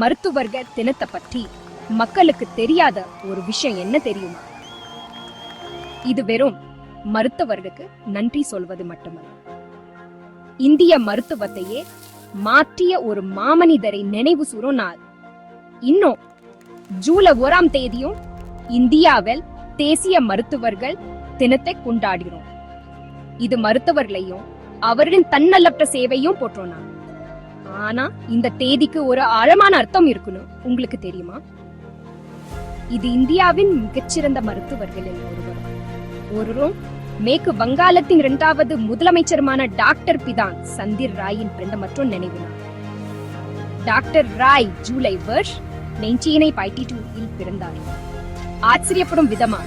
மருத்துவர்கள் தினத்தை பற்றி மக்களுக்கு தெரியாத ஒரு விஷயம் என்ன தெரியுமா? இது வெறும் மருத்துவர்களுக்கு நன்றி சொல்வது மட்டுமல்ல. இந்திய மருத்துவத்தையே மாற்றிய ஒரு மாமனிதரை நினைவு சூறும் நாள் இன்னும் ஜூலை ஓராம் தேதியும் இந்தியாவில் தேசிய மருத்துவர்கள் தினத்தை கொண்டாடுகிறோம். இது மருத்துவர்களையும் அவர்களின் தன்னலற்ற சேவையும் போற்றோம் நான் ஆனா இந்த தேதிக்கு ஒரு ஆழமான அர்த்தம் இருக்கணும். உங்களுக்கு தெரியுமா? இது இந்தியாவின் மிகச்சிறந்த மருத்துவர்களில் ஒருவர். ஒருவரும் மேற்கு வங்காளத்தின் இரண்டாவது முதலமைச்சருமான டாக்டர் பிதான் சந்தீர் ராயின் பிறந்த மற்றும் நினைவினார். டாக்டர் ராய் ஜூலை வருஷ் நெஞ்சியினை பைட்டி டூ பிறந்தார். ஆச்சரியப்படும் விதமா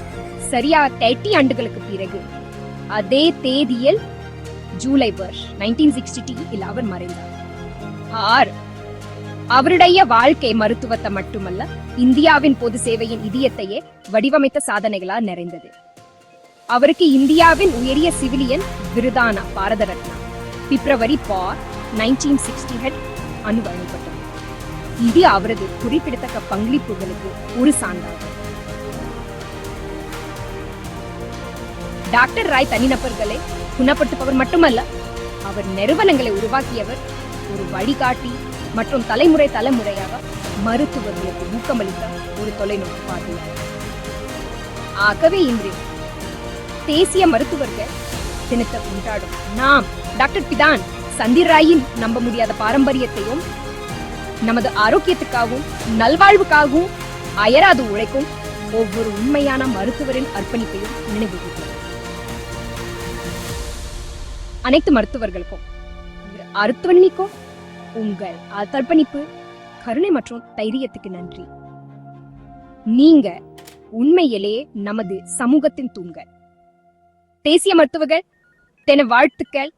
சரியா தேர்ட்டி ஆண்டுகளுக்கு பிறகு அதே தேதியில் ஜூலை வருஷ் நைன்டீன் சிக்ஸ்டி இல் அவர் மறைந்தார். ஆர். அவருடைய வாழ்க்கை மருத்துவத்தை மட்டுமல்ல இந்தியாவின் பொது சேவையின் இதயத்தையே வடிவமைத்த சாதனைகளால் நிறைந்தது. அவருக்கு இந்தியாவின் உயரிய சிவிலியன் விருதான Bharat Ratna February four nineteen sixty eight அணு வழங்கப்பட்டது. இது அவரது குறிப்பிடத்தக்க பங்களிப்புகளுக்கு ஒரு சான்றாகும். டாக்டர் ராய் தனிநபர்களை குணப்படுத்துபவர் மட்டுமல்ல அவர் நிறுவனங்களை உருவாக்கியவர் ஒரு வழிகாட்டி மற்றும் தலைமுறை தலைமுறையாக மருத்துவர்களுக்கு ஊக்கமளித்த ஒரு தொலைநோக்கு பார்வையாளர் ஆகவே இன்று தேசிய மருத்துவர்கள் தினத்தை கொண்டாடும் நாம் டாக்டர் பிதான் சந்திராயின் நம்ப முடியாத பாரம்பரியத்தையும் நமது ஆரோக்கியத்துக்காகவும் நல்வாழ்வுக்காகவும் அயராது உழைக்கும் ஒவ்வொரு உண்மையான மருத்துவரின் அர்ப்பணிப்பையும் நினைவு அனைத்து மருத்துவர்களுக்கும் அருத்துவனிக்கும் உங்கள் அர்ப்பணிப்பு கருணை மற்றும் தைரியத்துக்கு நன்றி. நீங்க உண்மையிலே நமது சமூகத்தின் தூண்கள். தேசிய மருத்துவர்கள் தென வாழ்த்துக்கள்.